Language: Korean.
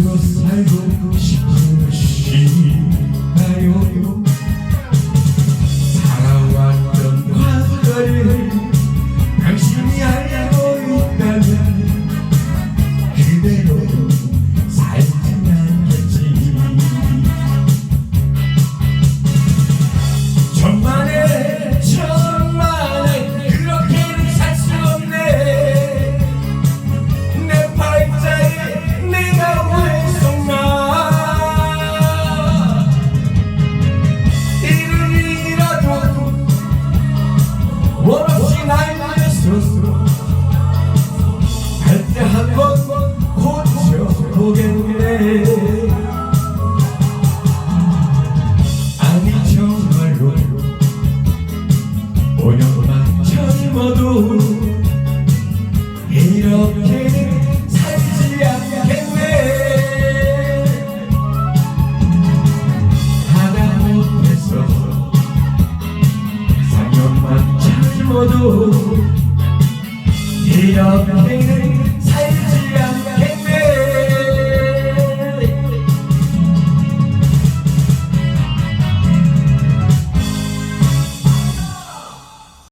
살고 싶으시나요? 살아왔던 과거를 당신이 알고 있다면 그대로 살진 않겠지. 천만 없이 아니 정말로 오년만 젊어도 He doesn't